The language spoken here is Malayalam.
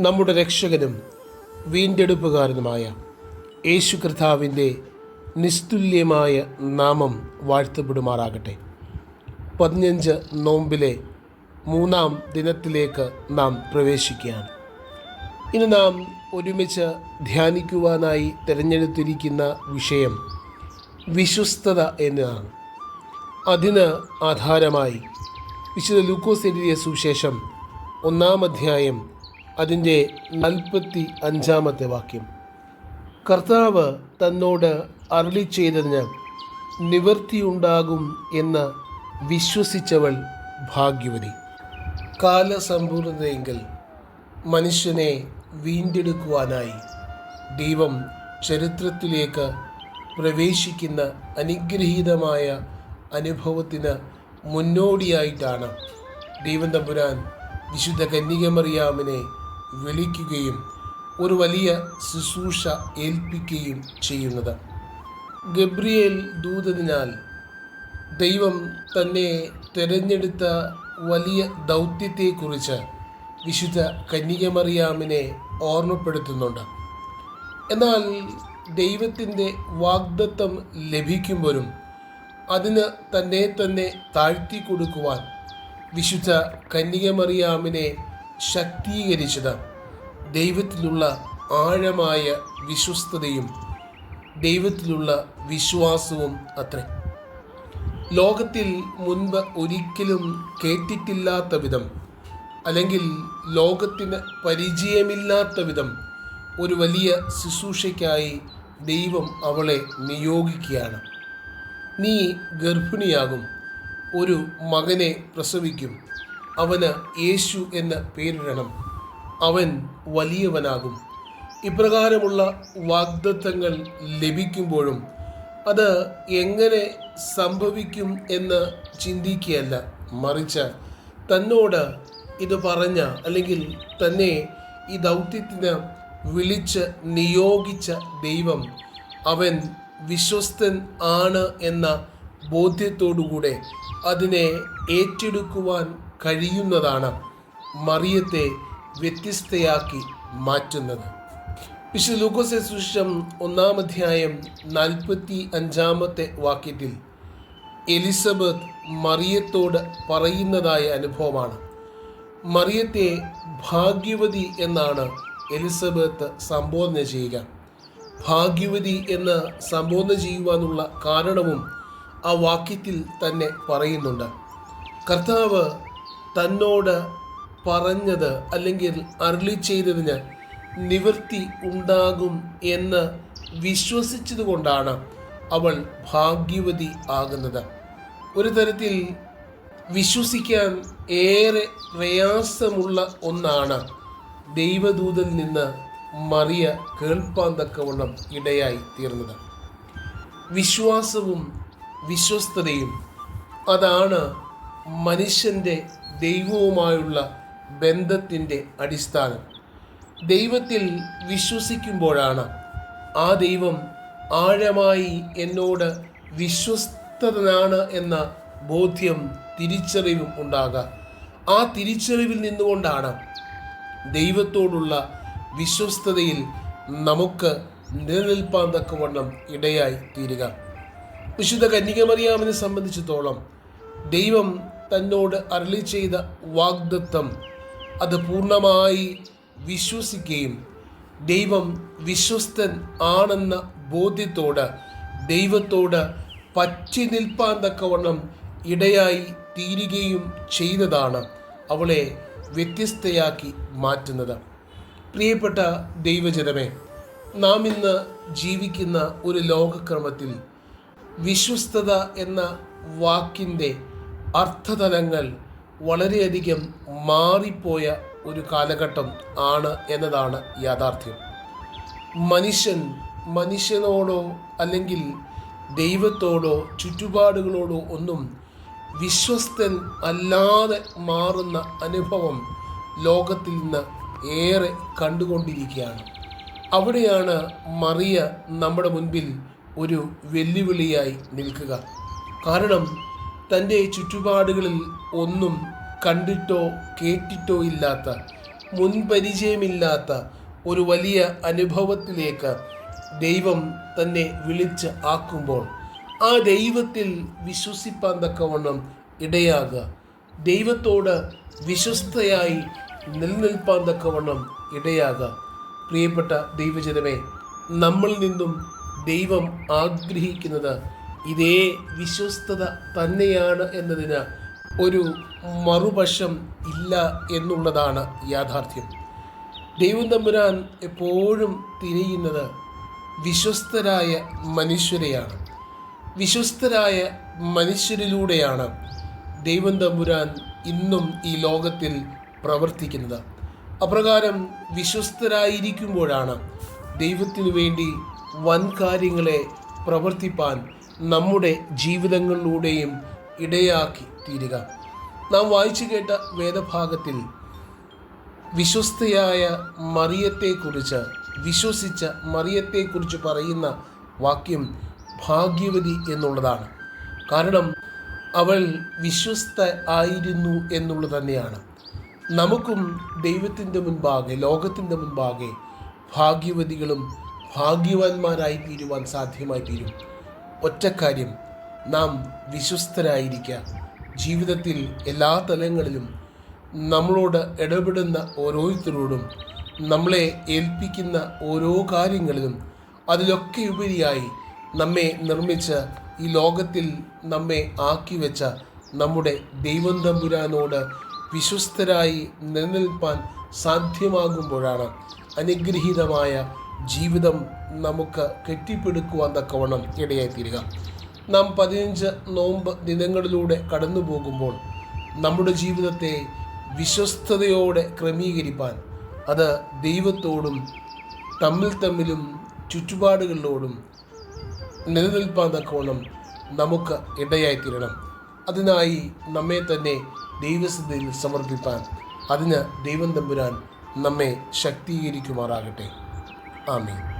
നമ്മുടെ രക്ഷകനും വീണ്ടെടുപ്പുകാരനുമായ യേശു കർത്താവിന്റെ നിസ്തുല്യമായ നാമം വാഴ്ത്തപ്പെടുമാറാകട്ടെ. പതിനഞ്ച് നോമ്പിലെ മൂന്നാം ദിനത്തിലേക്ക് നാം പ്രവേശിക്കുകയാണ്. ഇനി നാം ഒരുമിച്ച് ധ്യാനിക്കുവാനായി തിരഞ്ഞെടുത്തിരിക്കുന്ന വിഷയം വിശ്വസ്തത എന്നതാണ്. അതിന് ആധാരമായി വിശുദ്ധ ലൂക്കോസ് എഴുതിയ സുവിശേഷം ഒന്നാം അധ്യായം അതിന്റെ നാൽപ്പത്തി അഞ്ചാമത്തെ വാക്യം. കർത്താവ് തന്നോട് അരുളി ചെയ്തതിന് നിവൃത്തിയുണ്ടാകും എന്ന് വിശ്വസിച്ചവൾ ഭാഗ്യവതി. കാലസമ്പൂർണതയെങ്കിൽ മനുഷ്യനെ വീണ്ടെടുക്കുവാനായി ദൈവം ചരിത്രത്തിലേക്ക് പ്രവേശിക്കുന്ന അനുഗ്രഹീതമായ അനുഭവത്തിന് മുന്നോടിയായിട്ടാണ് ദൈവം തമ്പുരാൻ വിശുദ്ധ കന്യകമറിയാമിനെ വിളിക്കുകയും ഒരു വലിയ ശുശ്രൂഷ ഏൽപ്പിക്കുകയും ചെയ്യുന്നത്. ഗബ്രിയേൽ ദൂതതിനാൽ ദൈവം തന്നെ തിരഞ്ഞെടുത്ത വലിയ ദൗത്യത്തെക്കുറിച്ച് വിശുദ്ധ കന്യകമറിയാമിനെ ഓർമ്മപ്പെടുത്തുന്നുണ്ട്. എന്നാൽ ദൈവത്തിന്റെ വാഗ്ദത്തം ലഭിക്കുമ്പോഴും അതിന് തന്നെ തന്നെ താഴ്ത്തി കൊടുക്കുവാൻ വിശുദ്ധ കന്യകമറിയാമിനെ ശക്തീകരിച്ചത്. ദൈവത്തിലുള്ള ആഴമായ വിശ്വസ്തതയും ദൈവത്തിലുള്ള വിശ്വാസവും അത്രേ. ലോകത്തിൽ മുൻപ് ഒരിക്കലും കേട്ടിട്ടില്ലാത്ത വിധം അല്ലെങ്കിൽ ലോകത്തിന് പരിചയമില്ലാത്ത വിധം ഒരു വലിയ ശുശ്രൂഷയ്ക്കായി ദൈവം അവളെ നിയോഗിക്കുകയാണ്. നീ ഗർഭിണിയാകും ഒരു മകനെ പ്രസവിക്കും. അവന് യേശു എന്ന് പേരിടണം. അവൻ വലിയവനാകും. ഇപ്രകാരമുള്ള വാഗ്ദത്തങ്ങൾ ലഭിക്കുമ്പോഴും അത് എങ്ങനെ സംഭവിക്കും എന്ന് ചിന്തിക്കുകയല്ല. മറിച്ച് തന്നോട് ഇത് പറഞ്ഞ അല്ലെങ്കിൽ തന്നെ ഈ ദൗത്യത്തിന് വിളിച്ച് നിയോഗിച്ച ദൈവം അവൻ വിശ്വസ്തൻ ആണ് എന്ന ബോധ്യത്തോടുകൂടെ അതിനെ ഏറ്റെടുക്കുവാൻ കഴിയുന്നതാണ് മറിയത്തെ വ്യത്യസ്തയാക്കി മാറ്റുന്നത്. വിശുദ്ധ ലൂക്കോസെ സുഷം ഒന്നാം അധ്യായം നാൽപ്പത്തി അഞ്ചാമത്തെ വാക്യത്തിൽ എലിസബത്ത് മറിയത്തോട് പറയുന്നതായ അനുഭവമാണ്. മറിയത്തെ ഭാഗ്യവതി എന്നാണ് എലിസബത്ത് സംബോധന ചെയ്യുക. ഭാഗ്യവതി എന്ന് സംബോധന ചെയ്യുവാനുള്ള കാരണവും ആ വാക്യത്തിൽ തന്നെ പറയുന്നുണ്ട്. കർത്താവ് തന്നോട് പറഞ്ഞത് അല്ലെങ്കിൽ അരുളി ചെയ്തതിന് നിവൃത്തി ഉണ്ടാകും എന്ന് വിശ്വസിച്ചതുകൊണ്ടാണ് അവൾ ഭാഗ്യവതി ആകുന്നത്. ഒരു തരത്തിൽ വിശ്വസിക്കാൻ ഏറെ പ്രയാസമുള്ള ഒന്നാണ് ദൈവദൂതൽ നിന്ന് മറിയ കേൾപ്പാൻ തക്കവണ്ണം ഇടയായി തീർന്നത്. വിശ്വാസവും വിശ്വസ്തതയും അതാണ് മനുഷ്യന്റെ ദൈവവുമായുള്ള ബന്ധത്തിന്റെ അടിസ്ഥാനം. ദൈവത്തിൽ വിശ്വസിക്കുമ്പോഴാണ് ആ ദൈവം ആഴമായി എന്നോട് വിശ്വസ്തനാണ് എന്ന ബോധ്യം തിരിച്ചറിവും ഉണ്ടാകുക. ആ തിരിച്ചറിവിൽ നിന്നുകൊണ്ടാണ് ദൈവത്തോടുള്ള വിശ്വസ്തതയിൽ നമുക്ക് നിലനിൽപ്പാൻ തക്കവണ്ണം ഇടയായി തീരുക. വിശുദ്ധ കന്യകമറിയാമിനെ സംബന്ധിച്ചിടത്തോളം ദൈവം തന്നോട് അരളി ചെയ്ത വാഗ്ദത്തം അത് പൂർണമായി വിശ്വസിക്കുകയും ദൈവം വിശ്വസ്തൻ ആണെന്ന ബോധ്യത്തോട് ദൈവത്തോട് പറ്റി നിൽപ്പാൻ തക്കവണ്ണം ഇടയായി തീരുകയും ചെയ്തതാണ് അവളെ വ്യത്യസ്തയാക്കി മാറ്റുന്നത്. പ്രിയപ്പെട്ട ദൈവജനമേ നാം ഇന്ന് ജീവിക്കുന്ന ഒരു ലോകക്രമത്തിൽ വിശ്വസ്തത എന്ന വാക്കിന്റെ അർത്ഥതലങ്ങൾ വളരെയധികം മാറിപ്പോയ ഒരു കാലഘട്ടം ആണ് എന്നതാണ് യാഥാർത്ഥ്യം. മനുഷ്യൻ മനുഷ്യനോടോ അല്ലെങ്കിൽ ദൈവത്തോടോ ചുറ്റുപാടുകളോടോ ഒന്നും വിശ്വസ്തൻ അല്ലാതെ മാറുന്ന അനുഭവം ലോകത്തിൽ നിന്ന് ഏറെ കണ്ടുകൊണ്ടിരിക്കുകയാണ്. അവിടെയാണ് മറിയ നമ്മുടെ മുൻപിൽ ഒരു വെല്ലുവിളിയായി നിൽക്കുക. കാരണം തന്റെ ചുറ്റുപാടുകളിൽ ഒന്നും കണ്ടിട്ടോ കേട്ടിട്ടോ ഇല്ലാത്ത മുൻപരിചയമില്ലാത്ത ഒരു വലിയ അനുഭവത്തിലേക്ക് ദൈവം തന്നെ വിളിച്ച് ആക്കുമ്പോൾ ആ ദൈവത്തിൽ വിശ്വസിപ്പാൻ തക്കവണ്ണം ഇടയാകുക. ദൈവത്തോട് വിശ്വസ്തയായി നിലനിൽപ്പാൻ തക്കവണ്ണം ഇടയാകുക. പ്രിയപ്പെട്ട ദൈവജനമേ നമ്മളിൽ നിന്നും ദൈവം ആഗ്രഹിക്കുന്നത് ഇതേ വിശ്വസ്തത തന്നെയാണ് എന്നതിന് ഒരു മറുപക്ഷം ഇല്ല എന്നുള്ളതാണ് യാഥാർത്ഥ്യം. ദൈവം തമ്പുരാൻ എപ്പോഴും തിരയുന്നത് വിശ്വസ്തരായ മനുഷ്യരെയാണ്. വിശ്വസ്തരായ മനുഷ്യരിലൂടെയാണ് ദൈവം തമ്പുരാൻ ഇന്നും ഈ ലോകത്തിൽ പ്രവർത്തിക്കുന്നത്. അപ്രകാരം വിശ്വസ്തരായിരിക്കുമ്പോഴാണ് ദൈവത്തിനു വേണ്ടി വൻ കാര്യങ്ങളെ പ്രവർത്തിപ്പാൻ നമ്മുടെ ജീവിതങ്ങളിലൂടെയും ഇടയാക്കി തീരുക. നാം വായിച്ചു കേട്ട വേദഭാഗത്തിൽ വിശ്വസ്തയായ മറിയത്തെക്കുറിച്ച് വിശ്വസിച്ച മറിയത്തെക്കുറിച്ച് പറയുന്ന വാക്യം ഭാഗ്യവതി എന്നുള്ളതാണ്. കാരണം അവൾ വിശ്വസ്ത ആയിരുന്നു എന്നുള്ളത് തന്നെയാണ്. നമുക്കും ദൈവത്തിന്റെ മുൻപാകെ ലോകത്തിന്റെ മുൻപാകെ ഭാഗ്യവതികളും ഭാഗ്യവാന്മാരായി തീരുവാൻ സാധ്യമായി തീരും ഒറ്റക്കാര്യം നാം വിശ്വസ്തരായിരിക്കുക ജീവിതത്തിൽ എല്ലാ തലങ്ങളിലും നമ്മളോട് ഇടപെടുന്ന ഓരോരുത്തരോടും നമ്മളെ ഏൽപ്പിക്കുന്ന ഓരോ കാര്യങ്ങളിലും അതിലൊക്കെ ഉപരിയായി നമ്മെ നിർമ്മിച്ച ഈ ലോകത്തിൽ നമ്മെ ആക്കി വെച്ച നമ്മുടെ ദൈവം തമ്പുരാനോട് വിശ്വസ്തരായി നിലനിൽപ്പാൻ സാധ്യമാകുമ്പോഴാണ് അനുഗ്രഹീതമായ ജീവിതം നമുക്ക് കെട്ടിപ്പിടുക്കുവാൻ തക്കവണ്ണം ഇടയായിത്തീരുക. നാം പതിനഞ്ച് നോമ്പ് ദിനങ്ങളിലൂടെ കടന്നു പോകുമ്പോൾ നമ്മുടെ ജീവിതത്തെ വിശ്വസ്തയോടെ ക്രമീകരിപ്പാൻ അത് ദൈവത്തോടും തമ്മിൽ തമ്മിലും ചുറ്റുപാടുകളിലോടും നിലനിൽപ്പാൻ തക്കവണ്ണം നമുക്ക് ഇടയായിത്തീരണം. അതിനായി നമ്മെ തന്നെ ദൈവസ്ഥതയിൽ സമർപ്പിപ്പാൻ അതിന് ദൈവം തമ്പുരാൻ നമ്മെ ശക്തീകരിക്കുമാറാകട്ടെ. Amén.